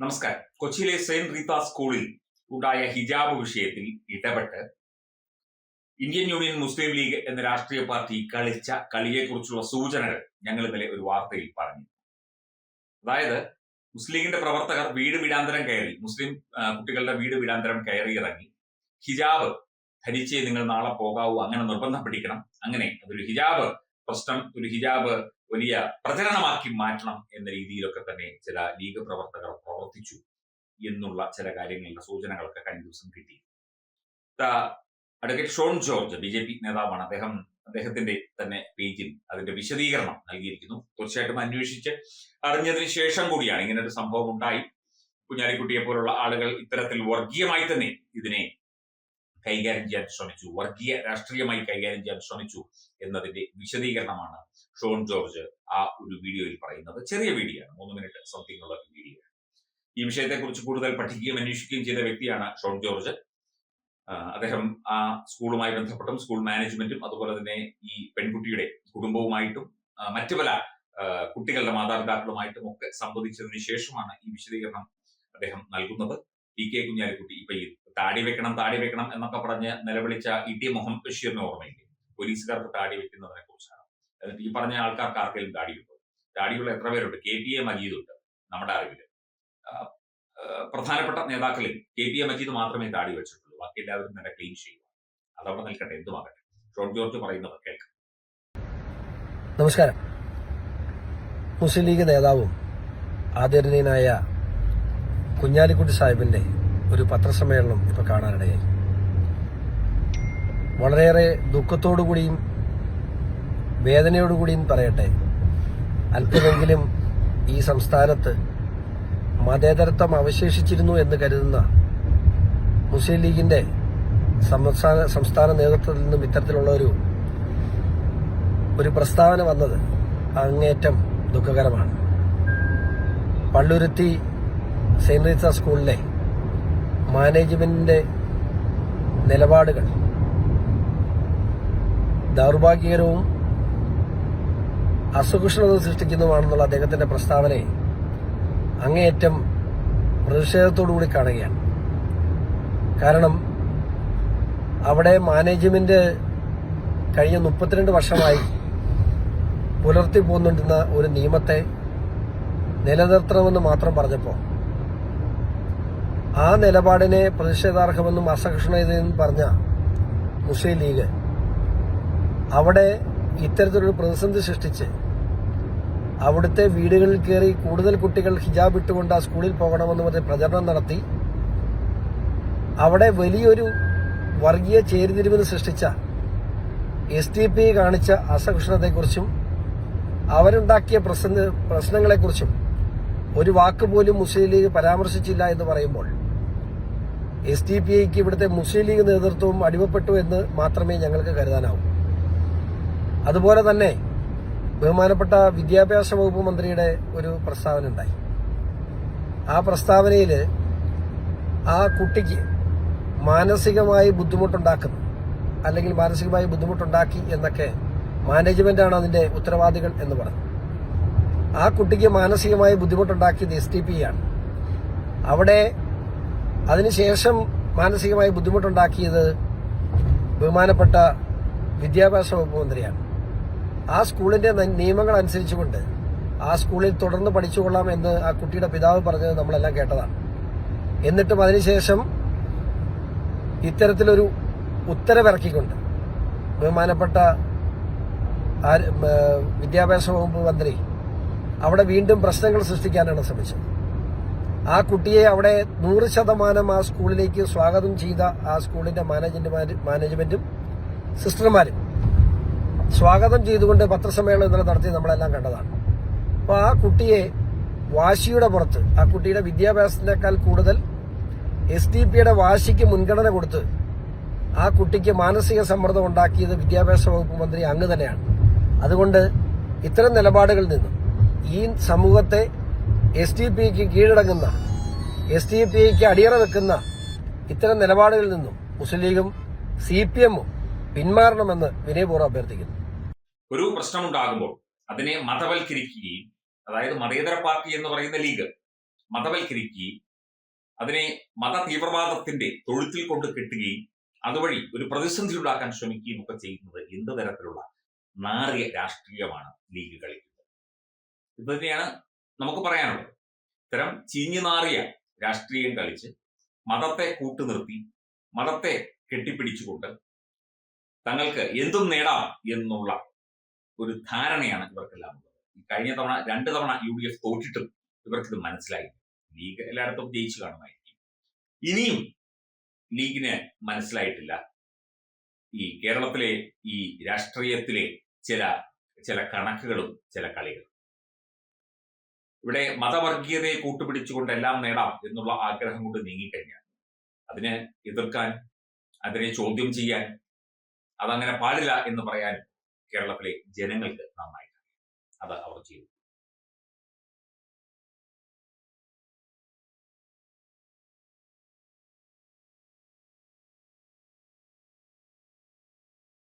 നമസ്കാരം. കൊച്ചിയിലെ സെയിന്റ് റീത്ത സ്കൂളിൽ ഉണ്ടായ ഹിജാബ് വിഷയത്തിൽ ഇടപെട്ട് ഇന്ത്യൻ യൂണിയൻ മുസ്ലിം ലീഗ് എന്ന രാഷ്ട്രീയ പാർട്ടി കളിച്ച കളിയെക്കുറിച്ചുള്ള സൂചനകൾ ഞങ്ങൾ ഇന്നലെ ഒരു വാർത്തയിൽ പറഞ്ഞു. അതായത് മുസ്ലിം ലീഗിന്റെ പ്രവർത്തകർ വീട് വീടാന്തരം കയറി മുസ്ലിം കുട്ടികളുടെ വീട് വീടാന്തരം കയറി ഇറങ്ങി ഹിജാബ് ധരിച്ചേ നിങ്ങൾ നാളെ പോകാവൂ അങ്ങനെ നിർബന്ധം പിടിക്കണം. അങ്ങനെ അതൊരു ഹിജാബ് പ്രശ്നം ഒരു ഹിജാബ് വലിയ പ്രചരണമാക്കി മാറ്റണം എന്ന രീതിയിലൊക്കെ തന്നെ ചില ലീഗ് പ്രവർത്തകർ പ്രവർത്തിച്ചു എന്നുള്ള ചില കാര്യങ്ങളുടെ സൂചനകളൊക്കെ കഴിഞ്ഞ ദിവസം കിട്ടി. Advocate Shone George B J P നേതാവാണ്. അദ്ദേഹം അദ്ദേഹത്തിന്റെ തന്നെ പേജിൽ അതിന്റെ വിശദീകരണം നൽകിയിരിക്കുന്നു. തീർച്ചയായിട്ടും അന്വേഷിച്ച് അറിഞ്ഞതിന് ശേഷം കൂടിയാണ് ഇങ്ങനെ ഒരു സംഭവം ഉണ്ടായി. കുഞ്ഞാലിക്കുട്ടിയെ പോലുള്ള ആളുകൾ ഇത്തരത്തിൽ വർഗീയമായി തന്നെ ഇതിനെ കൈകാര്യം ചെയ്യാൻ ശ്രമിച്ചു. വർഗീയ രാഷ്ട്രീയമായി കൈകാര്യം ചെയ്യാൻ ശ്രമിച്ചു എന്നതിന്റെ വിശദീകരണമാണ് ഷോൺ ജോർജ് ആ ഒരു വീഡിയോയിൽ പറയുന്നത്. ചെറിയ വീഡിയോ ആണ്. മൂന്ന് മിനിറ്റ് സംതിങ് ഉള്ള വീഡിയോ ഈ വിഷയത്തെക്കുറിച്ച് കൂടുതൽ പഠിക്കുകയും അന്വേഷിക്കുകയും ചെയ്ത വ്യക്തിയാണ് ഷോൺ ജോർജ്. അദ്ദേഹം ആ സ്കൂളുമായി ബന്ധപ്പെട്ടും സ്കൂൾ മാനേജ്മെന്റും അതുപോലെ തന്നെ ഈ പെൺകുട്ടിയുടെ കുടുംബവുമായിട്ടും മറ്റു പല കുട്ടികളുടെ മാതാപിതാക്കളുമായിട്ടും ഒക്കെ സംവദിച്ചതിന് ശേഷമാണ് ഈ വിശദീകരണം അദ്ദേഹം നൽകുന്നത്. പി കെ കുഞ്ഞാലിക്കുട്ടി ഇപ്പൊ ഈ താടി വെക്കണം താടി വെക്കണം എന്നൊക്കെ പറഞ്ഞ് നിലവിളിച്ച ഇ ടി മുഹമ്മദ് ബഷീറിനെ ഓർമ്മയില്ലേ? പോലീസുകാർക്ക് താടി വെക്കുന്നതിനെ കുറിച്ചാണ്. എന്നിട്ട് ഈ പറഞ്ഞ ആൾക്കാർക്ക് ആർക്കെങ്കിലും താടിയുണ്ടോ താടിയുള്ള എത്ര പേരുണ്ട്? കെ പി എ മജീദുണ്ട് നമ്മുടെ അറിവിൽ. ആ, ആ, പ്രധാനപ്പെട്ട നേതാക്കളിൽ കെ പി എ മജീദ് മാത്രമേ താടി വെച്ചിട്ടുള്ളൂ. ബാക്കി എല്ലാവരും തന്നെ ക്ലീൻ ചെയ്യുക. അതവിടെ നിൽക്കട്ടെ എന്തുമാകട്ടെ ഷോൺ ജോർജ് പറയുന്നത് കേൾക്കാം. നമസ്കാരം. മുസ്ലിം ലീഗ് നേതാവും ആദരണീയനായ കുഞ്ഞാലിക്കുട്ടി സാഹിബിന്റെ ഒരു പത്രസമ്മേളനം ഇപ്പൊ കാണാനിടയായി. വളരെയേറെ ദുഃഖത്തോടുകൂടിയും വേദനയോടുകൂടിയും പറയട്ടെ. അല്പമെങ്കിലും ഈ സംസ്ഥാനത്ത് മതേതരത്വം അവശേഷിച്ചിരുന്നു എന്ന് കരുതുന്ന മുസ്ലിം ലീഗിന്റെ സംസ്ഥാന സംസ്ഥാന നേതൃത്വത്തിൽ നിന്നും ഇത്തരത്തിലുള്ള ഒരു ഒരു പ്രസ്താവന വന്നത് അങ്ങേറ്റം ദുഃഖകരമാണ്. പള്ളുരുത്തി സെന്റ് റീസ സ്കൂളിലെ മാനേജ്മെന്റിന്റെ നിലപാടുകൾ. ദൗർഭാഗ്യകരവും അസഹിഷ്ണുത സൃഷ്ടിക്കുന്നതുമാണെന്നുള്ള അദ്ദേഹത്തിന്റെ പ്രസ്താവനയെ അങ്ങേയറ്റം പ്രതിഷേധത്തോടുകൂടി കാണുകയാണ്. കാരണം അവിടെ മാനേജ്മെന്റ് കഴിഞ്ഞ മുപ്പത്തിരണ്ട് വർഷമായി പുലർത്തി പോന്നിരുന്ന ഒരു നിയമത്തെ നിലനിർത്തണമെന്ന് മാത്രം പറഞ്ഞപ്പോൾ ആ നിലപാടിനെ പ്രതിഷേധാർഹമെന്നും അസഹിഷ്ണുതയെന്നും പറഞ്ഞ മുസ്ലിം ലീഗ് അവിടെ ഇത്തരത്തിലൊരു പ്രതിസന്ധി സൃഷ്ടിച്ച് അവിടുത്തെ വീടുകളിൽ കയറി കൂടുതൽ കുട്ടികൾ ഹിജാബ് ഇട്ടുകൊണ്ട് ആ സ്കൂളിൽ പോകണമെന്ന് പറഞ്ഞ് പ്രചരണം നടത്തി അവിടെ വലിയൊരു വർഗീയ ചേരിതിരിവിന് സൃഷ്ടിച്ച എസ് ഡി പി കാണിച്ച അസഹിഷ്ണുതയെക്കുറിച്ചും അവരുണ്ടാക്കിയ പ്രശ്ന പ്രശ്നങ്ങളെക്കുറിച്ചും ഒരു വാക്ക് പോലും മുസ്ലിം ലീഗ് പരാമർശിച്ചില്ല എന്ന് പറയുമ്പോൾ എസ് ഡി പി ഐക്ക് ഇവിടുത്തെ മുസ്ലിം ലീഗ് നേതൃത്വവും അടിമപ്പെട്ടു എന്ന് മാത്രമേ ഞങ്ങൾക്ക് കരുതാനാവൂ. അതുപോലെ തന്നെ ബഹുമാനപ്പെട്ട വിദ്യാഭ്യാസ വകുപ്പ് മന്ത്രിയുടെ ഒരു പ്രസ്താവന ഉണ്ടായി. ആ പ്രസ്താവനയിൽ ആ കുട്ടിക്ക് മാനസികമായി ബുദ്ധിമുട്ടുണ്ടാക്കുന്നു അല്ലെങ്കിൽ മാനസികമായി ബുദ്ധിമുട്ടുണ്ടാക്കി എന്നൊക്കെ മാനേജ്മെന്റാണ് അതിന്റെ ഉത്തരവാദികൾ എന്ന് പറഞ്ഞു ആ കുട്ടിക്ക് മാനസികമായി ബുദ്ധിമുട്ടുണ്ടാക്കിയത് എസ് പി ആണ് അവിടെ അതിനുശേഷം മാനസികമായി ബുദ്ധിമുട്ടുണ്ടാക്കിയത് ബഹുമാനപ്പെട്ട വിദ്യാഭ്യാസ വകുപ്പ് മന്ത്രിയാണ്. ആ സ്കൂളിന്റെ നിയമങ്ങൾ അനുസരിച്ചുകൊണ്ട് ആ സ്കൂളിൽ തുടർന്ന് പഠിച്ചുകൊള്ളാം എന്ന് ആ കുട്ടിയുടെ പിതാവ് പറഞ്ഞത് നമ്മളെല്ലാം കേട്ടതാണ്. എന്നിട്ടും അതിനുശേഷം ഇത്തരത്തിലൊരു ഉത്തരവിറക്കിക്കൊണ്ട് ബഹുമാനപ്പെട്ട വിദ്യാഭ്യാസ വകുപ്പ് മന്ത്രി അവിടെ വീണ്ടും പ്രശ്നങ്ങൾ സൃഷ്ടിക്കാനാണ് ശ്രമിച്ചത്. ആ കുട്ടിയെ അവിടെ നൂറ് ശതമാനം ആ സ്കൂളിലേക്ക് സ്വാഗതം ചെയ്ത ആ സ്കൂളിന്റെ മാനേജ്മെന്റ് മാനേജ്മെന്റും സിസ്റ്റർമാരും സ്വാഗതം ചെയ്തുകൊണ്ട് പത്രസമ്മേളനം ഇന്നലെ നടത്തി നമ്മളെല്ലാം കണ്ടതാണ്. അപ്പോൾ ആ കുട്ടിയെ വാശിയുടെ പുറത്ത് ആ കുട്ടിയുടെ വിദ്യാഭ്യാസത്തിനേക്കാൾ കൂടുതൽ എസ് ഡി പിയുടെ വാശിക്ക് മുൻഗണന കൊടുത്ത് ആ കുട്ടിക്ക് മാനസിക സമ്മർദ്ദം ഉണ്ടാക്കിയത് വിദ്യാഭ്യാസ വകുപ്പ് മന്ത്രി അങ്ങ് തന്നെയാണ്. അതുകൊണ്ട് ഇത്തരം നിലപാടുകളിൽ നിന്നും ഈ സമൂഹത്തെ എസ് ഡി പിക്ക് കീഴടങ്ങുന്ന എസ് ഡി പി ഐക്ക് അടിയറ വെക്കുന്ന ഇത്തരം നിലപാടുകളിൽ നിന്നും മുസ്ലിം ലീഗും സി പി എമ്മും പിന്മാറണമെന്ന് വിനയപൂർവം അഭ്യർത്ഥിക്കുന്നു. ഒരു പ്രശ്നമുണ്ടാകുമ്പോൾ അതിനെ മതവൽക്കരിക്കുകയും അതായത് മതേതര പാർട്ടി എന്ന് പറയുന്ന ലീഗ് മതവൽക്കരിക്കുകയും അതിനെ മത തീവ്രവാദത്തിന്റെ തൊഴുത്തിൽ കൊണ്ട് കെട്ടുകയും അതുവഴി ഒരു പ്രതിസന്ധി ഉണ്ടാക്കാൻ ശ്രമിക്കുകയും ഒക്കെ ചെയ്യുന്നത് എന്ത് തരത്തിലുള്ള നാറിയ രാഷ്ട്രീയമാണ് ലീഗ് കളിക്കുന്നത്. ഇത് തന്നെയാണ് നമുക്ക് പറയാനുള്ളത് ഇത്തരം ചീഞ്ഞു നാറിയ രാഷ്ട്രീയം കളിച്ച് മതത്തെ കൂട്ടുനിർത്തി മതത്തെ കെട്ടിപ്പിടിച്ചുകൊണ്ട് തങ്ങൾക്ക് എന്തും നേടാം എന്നുള്ള ഒരു ധാരണയാണ് ഇവർക്കെല്ലാം ഉള്ളത്. കഴിഞ്ഞ തവണ രണ്ട് തവണ യു ഡി എഫ് തോറ്റിട്ടും ഇവർക്കിത് മനസ്സിലായി ലീഗ് എല്ലായിടത്തും ജയിച്ചു കാണുമായിരിക്കും. ഇനിയും ലീഗിന് മനസ്സിലായിട്ടില്ല. ഈ കേരളത്തിലെ ഈ രാഷ്ട്രീയത്തിലെ ചില ചില കണക്കുകളും ചില കളികളും. ഇവിടെ മതവർഗീയതയെ കൂട്ടുപിടിച്ചുകൊണ്ട് എല്ലാം നേടാം എന്നുള്ള ആഗ്രഹം കൊണ്ട് നീങ്ങിക്കഴിഞ്ഞാൽ അതിനെ എതിർക്കാൻ അതിനെ ചോദ്യം ചെയ്യാൻ അതങ്ങനെ പാടില്ല എന്ന് പറയാൻ കേരളത്തിലെ ജനങ്ങൾക്ക് നന്നായിട്ട് അത് അവർ ചെയ്തു